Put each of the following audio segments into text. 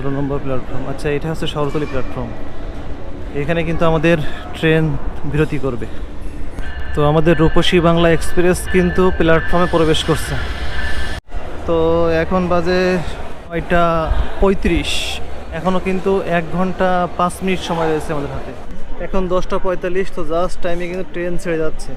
ষোলো নম্বর প্ল্যাটফর্ম আচ্ছা এটা হচ্ছে শহরতলি প্ল্যাটফর্ম এখানে কিন্তু আমাদের ট্রেন বিরতি করবে। তো আমাদের রূপসী বাংলা এক্সপ্রেস কিন্তু প্ল্যাটফর্মে প্রবেশ করছে। তো এখন বাজে নয়টা পঁয়ত্রিশ। এখনও কিন্তু এক ঘণ্টা পাঁচ মিনিট সময় রয়েছে আমাদের হাতে। এখন দশটা পঁয়তাল্লিশ, তো জাস্ট টাইমে কিন্তু ট্রেন ছেড়ে যাচ্ছে।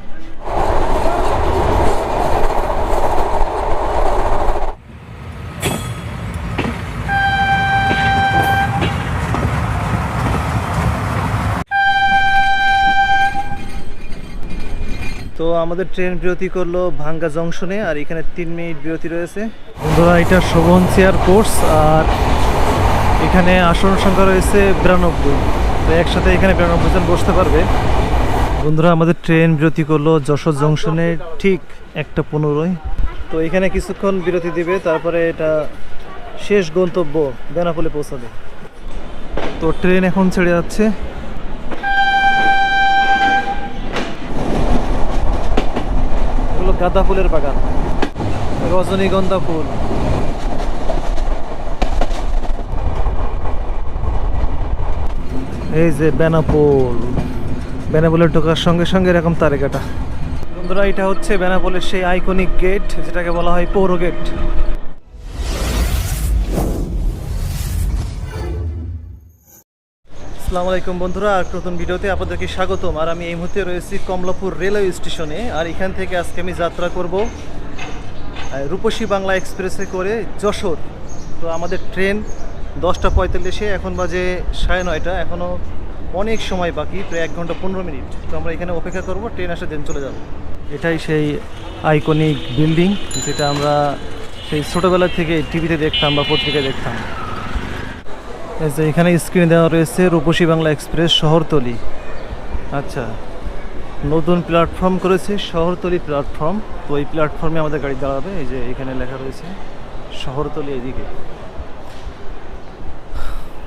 আমাদের ট্রেন বিরতি করল ভাঙ্গা জংশনে, আর এখানে তিন মিনিট বিরতি রয়েছে। বন্ধুরা, এটা শোভন চেয়ার কোর্স আর এখানে আসন সংখ্যা রয়েছে বিরানব্বই। তো একসাথে এখানে বিরানব্বই জন বসতে পারবে। বন্ধুরা, আমাদের ট্রেন বিরতি করল যশোর জংশনে ঠিক একটা পনেরোই তো এখানে কিছুক্ষণ বিরতি দিবে, তারপরে এটা শেষ গন্তব্য বেনাপোলে পৌঁছাবে। তো ট্রেন এখন ছেড়ে যাচ্ছে। গাঁদা ফুলের বাগান। রজনীগন্ধা ফুল। এই যে বেনাপোল বেনাপোলের ঢোকার সঙ্গে সঙ্গে এরকম তারেকাটা। বন্ধুরা এটা হচ্ছে বেনাপোলের সেই আইকনিক গেট যেটাকে বলা হয় পৌর গেট আসসালামু আলাইকুম বন্ধুরা আর নতুন ভিডিওতে আপনাদেরকে স্বাগতম। আর আমি এই মুহূর্তে রয়েছি কমলাপুর রেলওয়ে স্টেশনে। আর এখান থেকে আজকে আমি যাত্রা করব রূপসী বাংলা এক্সপ্রেসে করে যশোর। তো আমাদের ট্রেন দশটা পঁয়তাল্লিশে, এখন বাজে সাড়ে নয়টা। এখনও অনেক সময় বাকি, প্রায় এক ঘণ্টা পনেরো মিনিট। তো আমরা এখানে অপেক্ষা করব, ট্রেন আসে দেন চলে যাব। এটাই সেই আইকনিক বিল্ডিং, যেটা আমরা সেই ছোটোবেলা থেকে টিভিতে দেখতাম বা পত্রিকায় দেখতাম। যে এখানে স্ক্রিনে দেওয়া রয়েছে রূপসী বাংলা এক্সপ্রেস শহরতলি। আচ্ছা নতুন প্ল্যাটফর্ম করেছে শহরতলি প্ল্যাটফর্ম তো এই প্ল্যাটফর্মে আমাদের গাড়ি দাঁড়াবে, এই যে এখানে লেখা রয়েছে শহরতলি এদিকে।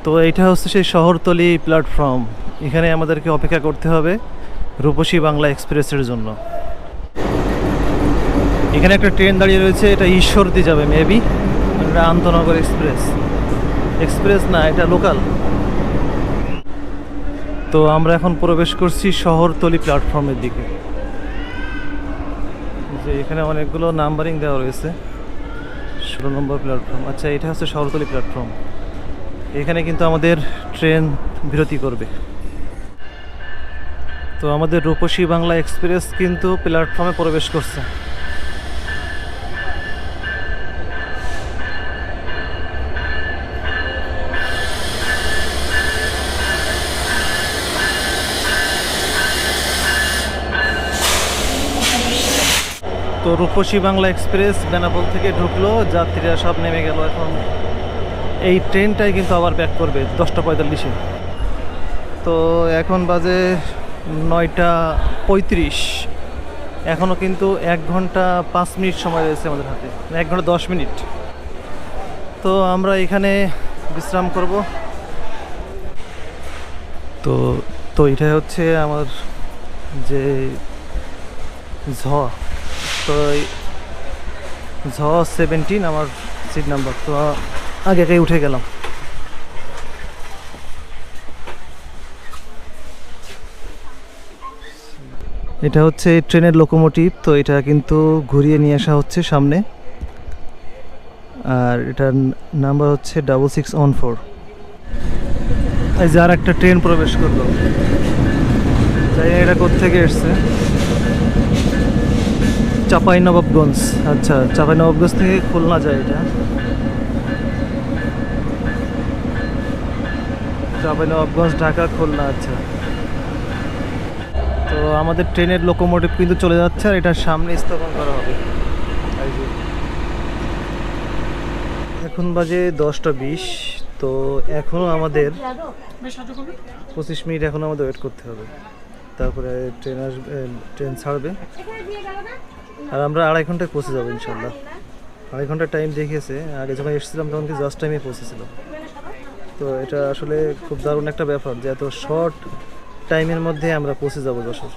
তো এইটা হচ্ছে সেই শহরতলি প্ল্যাটফর্ম এখানে আমাদেরকে অপেক্ষা করতে হবে রূপসী বাংলা এক্সপ্রেসের জন্য। এখানে একটা ট্রেন দাঁড়িয়ে রয়েছে, এটা ঈশ্বরদী যাবে মেবি এটা আন্তনগর এক্সপ্রেস এক্সপ্রেস না, এটা লোকাল। তো আমরা এখন প্রবেশ করছি শহরতলি প্ল্যাটফর্মের দিকে। যে এখানে অনেকগুলো নাম্বারিং দেওয়া রয়েছে। ষোলো নম্বর প্ল্যাটফর্ম। আচ্ছা এটা হচ্ছে শহরতলি প্ল্যাটফর্ম। এখানে কিন্তু আমাদের ট্রেন বিরতি করবে। তো আমাদের রূপসী বাংলা এক্সপ্রেস কিন্তু প্ল্যাটফর্মে প্রবেশ করছে। তো রূপসী বাংলা এক্সপ্রেস বেনাপোল থেকে ঢুকলো, যাত্রীরা সব নেমে গেল। এখন এই ট্রেনটাই কিন্তু আবার ব্যাক করবে দশটা পঁয়তাল্লিশে। তো এখন বাজে নয়টা পঁয়ত্রিশ। এখনও কিন্তু এক ঘণ্টা পাঁচ মিনিট সময় রয়েছে আমাদের হাতে। এক ঘণ্টা দশ মিনিট। তো আমরা এখানে বিশ্রাম করব। তো তো এটা হচ্ছে আমার যে ঝ তো ঝ সেভেন্টিন আমার সিট নাম্বার তো আগে আগে উঠে গেলাম। এটা হচ্ছে ট্রেনের লোকোমোটিভ তো এটা কিন্তু ঘুরিয়ে নিয়ে আসা হচ্ছে সামনে। আর এটার নাম্বার হচ্ছে ডাবল সিক্স ওয়ান ফোর এই যে একটা ট্রেন প্রবেশ করল। এটা কোথেকে এসছে? চাপাই নবাবগঞ্জ আচ্ছা চাপাই নবাবগঞ্জ থেকে খুলনা যায় এটা। চাপাই নবাবগঞ্জ ঢাকা, খুলনা আচ্ছা। তো আমাদের ট্রেনের লোকোমোটিভ কিন্তু চলে যাচ্ছে আর এটার সামনে স্থাপন করা হবে। এখন বাজে দশটা বিশ, তো এখনও আমাদের পঁচিশ মিনিট এখন আমাদের ওয়েট করতে হবে। তারপরে ট্রেন আসবে, ট্রেন ছাড়বে। আর আমরা আড়াই ঘন্টায় পৌঁছে যাব ইনশাল্লাহ আড়াই ঘণ্টা টাইম দেখিয়েছে। আগে যখন এসেছিলাম তখন কি জাস্ট টাইমে পৌঁছেছিল। তো এটা আসলে খুব দারুণ একটা ব্যাপার যে এত শর্ট টাইমের মধ্যে আমরা পৌঁছে যাব যশোর।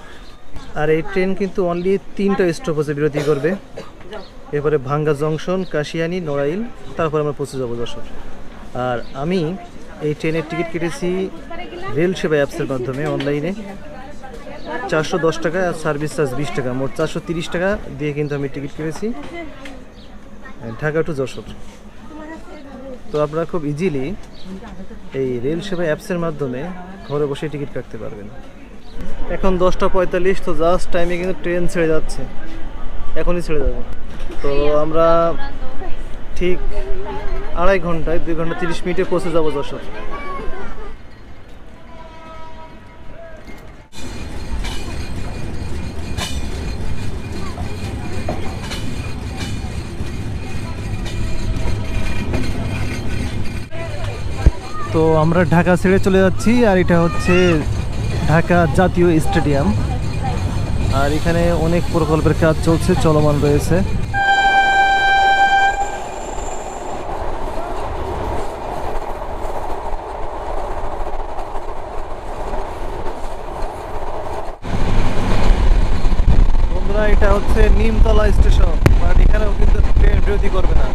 আর এই ট্রেন কিন্তু অনলি তিনটা স্টপেজে বিরতি করবে। এরপরে ভাঙ্গা জংশন কাশিয়ানি, নড়াইল, তারপর আমরা পৌঁছে যাব যশোর। আর আমি এই ট্রেনের টিকিট কেটেছি রেল সেবা অ্যাপসের মাধ্যমে অনলাইনে চারশো দশ টাকা আর সার্ভিস চার্জ বিশ টাকা। মোট চারশো তিরিশ টাকা দিয়ে কিন্তু আমি টিকিট কেটেছি। ঢাকা টু যশোর। তো আপনারা খুব ইজিলি এই রেল সেবা অ্যাপসের মাধ্যমে ঘরে বসে টিকিট কাটতে পারবেন। এখন দশটা পঁয়তাল্লিশ, তো জাস্ট টাইমে কিন্তু ট্রেন ছেড়ে যাচ্ছে। এখনই ছেড়ে যাবে। তো আমরা ঠিক আড়াই ঘন্টায়, দুই ঘণ্টা তিরিশ মিনিটে পৌঁছে যাব যশোর। তো আমরা ঢাকা ছেড়ে চলে যাচ্ছি, আর এটা হচ্ছে ঢাকা জাতীয় স্টেডিয়াম। আর এখানে অনেক প্রকল্পের কাজ চলছে, চলমান রয়েছে। এটা হচ্ছে নিমতলা স্টেশন, বাট এখানেও কিন্তু ট্রেন বিরতি করবে না।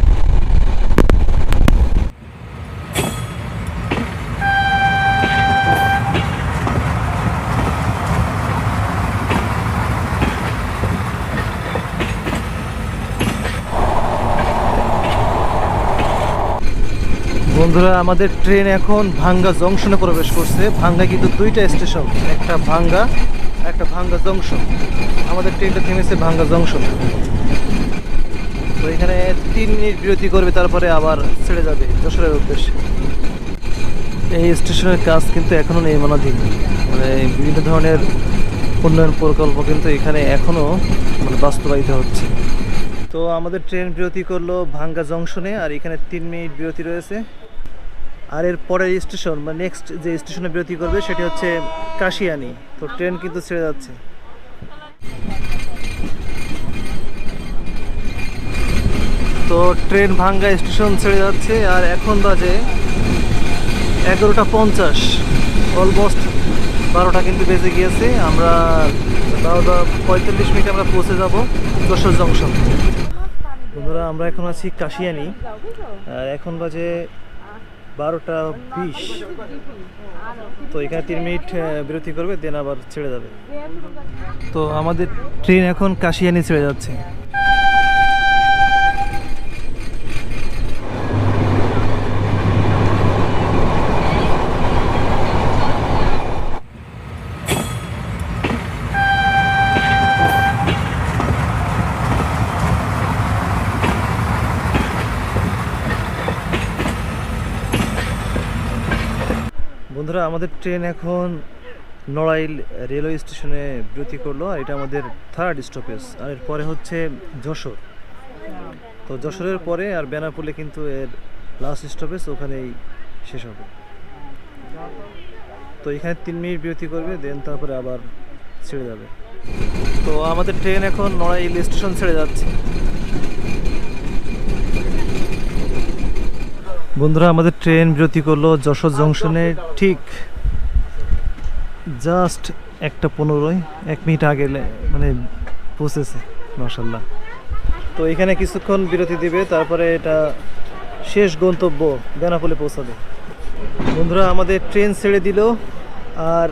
বন্ধুরা, আমাদের ট্রেন এখন ভাঙ্গা জংশনে প্রবেশ করছে। ভাঙ্গা কিন্তু দুইটা স্টেশন, একটা ভাঙ্গা একটা ভাঙ্গা জংশন। আমাদের ট্রেনটা থেমেছে ভাঙ্গা জংশন। তো এখানে তিন মিনিট বিরতি করবে, তারপরে আবার ছেড়ে যাবে যশোরের উদ্দেশ্যে। এই স্টেশনের কাজ কিন্তু এখনও নির্মাণাধীন। মানে বিভিন্ন ধরনের উন্নয়ন প্রকল্প কিন্তু এখানে এখনও মানে বাস্তবায়িত হচ্ছে। তো আমাদের ট্রেন বিরতি করল ভাঙ্গা জংশনে, আর এখানে তিন মিনিট বিরতি রয়েছে। আর এর পরের স্টেশন বা নেক্সট যে স্টেশনে বিরতি করবে, সেটি হচ্ছে কাশিয়ানি। তো ট্রেন কিন্তু ছেড়ে যাচ্ছে। তো ট্রেন ভাঙ্গা স্টেশন ছেড়ে যাচ্ছে, আর এখন বাজে এগারোটা পঞ্চাশ। অলমোস্ট বারোটা কিন্তু বেজে গিয়েছে। আমরা বারোটা পঁয়তাল্লিশ মিনিটে আমরা পৌঁছে যাব যশোর জংশন। বন্ধুরা, আমরা এখন আছি কাশিয়ানি। আর এখন বাজে বারোটা বিশ। তো এখানে তিন মিনিট বিরতি করবে, দেন আবার ছেড়ে যাবে। তো আমাদের ট্রেন এখন কাশিয়ানি ছেড়ে যাচ্ছে। বন্ধুরা, আমাদের ট্রেন এখন নড়াইল রেলওয়ে স্টেশনে বিরতি করল, আর এটা আমাদের থার্ড স্টপেজ আর এরপরে হচ্ছে যশোর। তো যশোরের পরে আর বেনাপুলে কিন্তু এর লাস্ট স্টপেজ ওখানেই শেষ হবে। তো এখানে তিন মিনিট বিরতি করবে দেন তারপরে আবার ছেড়ে যাবে। তো আমাদের ট্রেন এখন নড়াইল স্টেশন ছেড়ে যাচ্ছে। বন্ধুরা, আমাদের ট্রেন বিরতি করল যশোর জংশনে। ঠিক জাস্ট একটা পনেরোই, এক মিনিট আগে মানে পৌঁছেছে মাসাল্লাহ তো এখানে কিছুক্ষণ বিরতি দিবে, তারপরে এটা শেষ গন্তব্য বেনাপোলে পৌঁছাবে। বন্ধুরা, আমাদের ট্রেন ছেড়ে দিল, আর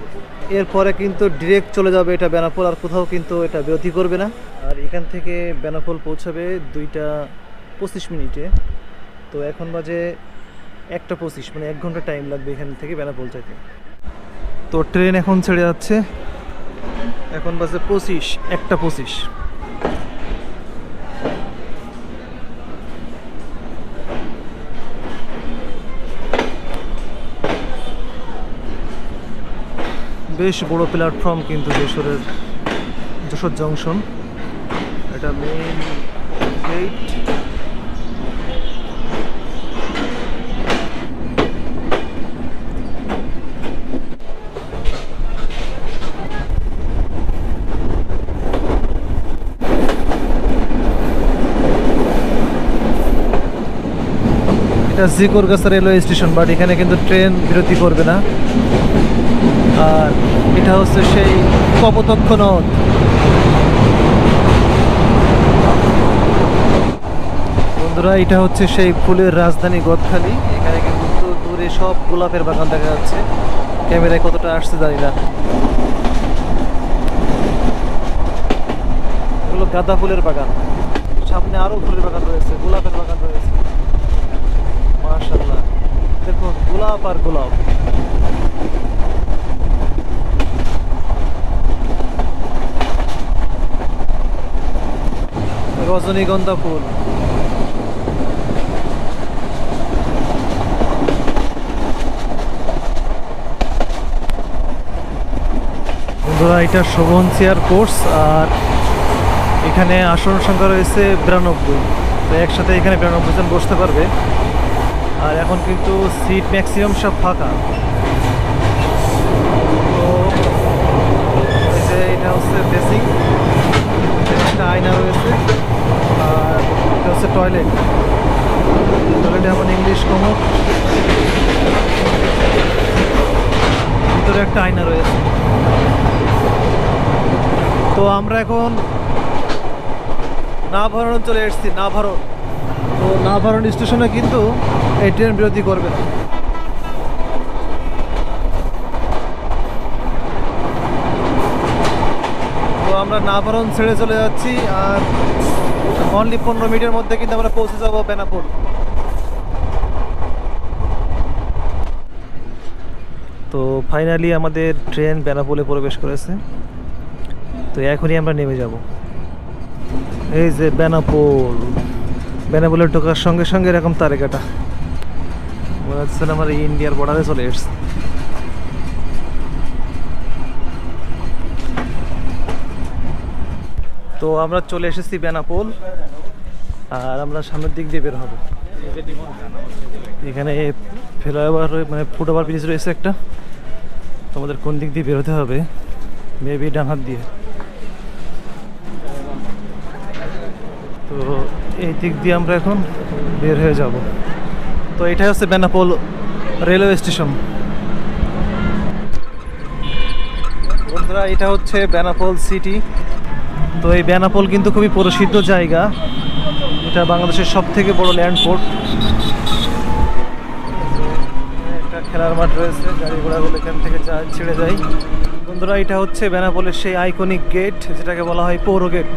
এরপরে কিন্তু ডিরেক্ট চলে যাবে এটা বেনাপোল, আর কোথাও কিন্তু এটা বিরতি করবে না। আর এখান থেকে বেনাপোল পৌঁছাবে দুইটা পঁচিশ মিনিটে। তো এখন বাজে একটা পঁচিশ মানে এক ঘণ্টা টাইম লাগবে এখান থেকে বেনাপোল যেতে তো ট্রেন এখন ছেড়ে যাচ্ছে। এখন বাজে পঁচিশ, একটা পঁচিশ। বেশ বড় প্ল্যাটফর্ম কিন্তু যশোরের, যশোর জংশন এটা মেইন গেট এটা জিকরগাছা রেলওয়ে স্টেশন বাট এখানে কিন্তু ট্রেন বিরতি করবে না। আর এটা হচ্ছে সেই কপোতক্ষ নদ। বন্ধুরা, এটা হচ্ছে সেই ফুলের রাজধানী গদখালি। এখানে কিন্তু দূরে সব গোলাপের বাগান দেখা যাচ্ছে। ক্যামেরায় কতটা আসছে জানি না। এগুলো গাঁদা ফুলের বাগান। সামনে আরও ফুলের বাগান রয়েছে, গোলাপের বাগান রয়েছে। দেখো গোলাপ আর গোলাপ। রজনীগন্ধা ফুল। বন্ধুরা, এটা শোভন চেয়ার কোর্স, আর এখানে আসন সংখ্যা রয়েছে বিরানব্বই। তো একসাথে এখানে বিরানব্বই জন বসতে পারবে। আর এখন কিন্তু সিট ম্যাক্সিমাম সব ফাঁকা। তো এই যে এটা হচ্ছে বেসিক একটা আয়না রয়েছে, আর এটা হচ্ছে টয়লেট টয়লেটে এমন ইংলিশ কমক ভিতরে একটা আয়না রয়েছে। তো আমরা এখন না নাভারণ চলে এসেছি, নাভারণ। তো নাভারণ স্টেশনে কিন্তু এই ট্রেন বিরতি করবে। না তো আমরা নাভারণ ছেড়ে চলে যাচ্ছি আর অনলি পনেরো মিনিটের মধ্যে কিন্তু আমরা পৌঁছে যাব বেনাপুর। তো ফাইনালি আমাদের ট্রেন বেনাপোলে প্রবেশ করেছে। তো এখনই আমরা নেমে যাব। এই যে বেনাপোল বেনাপোলে ঢোকার সঙ্গে সঙ্গে এরকম তারেকাটা। মনে হচ্ছে যেন আমার ইন্ডিয়ার বর্ডারে চলে এসছে। তো আমরা চলে এসেছি বেনাপোল, আর আমরা সামনের দিক দিয়ে বের হব। এখানে ফ্লাইওভার মানে ফুটওভার ব্রিজ রয়েছে একটা। তোমাদের কোন দিক দিয়ে বেরোতে হবে? মেবি ডান হাত দিয়ে তো এই দিক দিয়ে আমরা এখন বের হয়ে যাব। তো এটাই হচ্ছে বেনাপোল রেলওয়ে স্টেশন। বন্ধুরা, এটা হচ্ছে বেনাপোল সিটি। তো এই বেনাপোল কিন্তু খুবই প্রসিদ্ধ জায়গা। এটা বাংলাদেশের সব থেকে বড় ল্যান্ডপোর্ট একটা খেলার মাঠ রয়েছে, গাড়ি ঘোড়াগুলো এখান থেকে ছেড়ে যায়। বন্ধুরা, এটা হচ্ছে বেনাপোলের সেই আইকনিক গেট যেটাকে বলা হয় পৌর গেট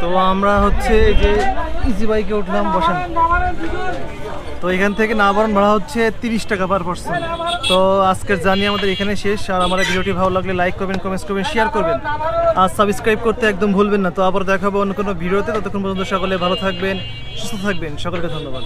তো আমরা হচ্ছে এই যে ইজি বাইকে উঠলাম, বসেন। তো এখান থেকে নাবারণ ভাড়া হচ্ছে তিরিশ টাকা পার পার্সন তো আজকের জানি আমাদের এখানে শেষ। আর আমার ভিডিওটি ভালো লাগলে লাইক করবেন কমেন্টস করবেন শেয়ার করবেন। আর সাবস্ক্রাইব করতে একদম ভুলবেন না। তো আবার দেখাবো অন্য কোনো ভিডিওতে। ততক্ষণ পর্যন্ত সকলে ভালো থাকবেন, সুস্থ থাকবেন। সকলকে ধন্যবাদ।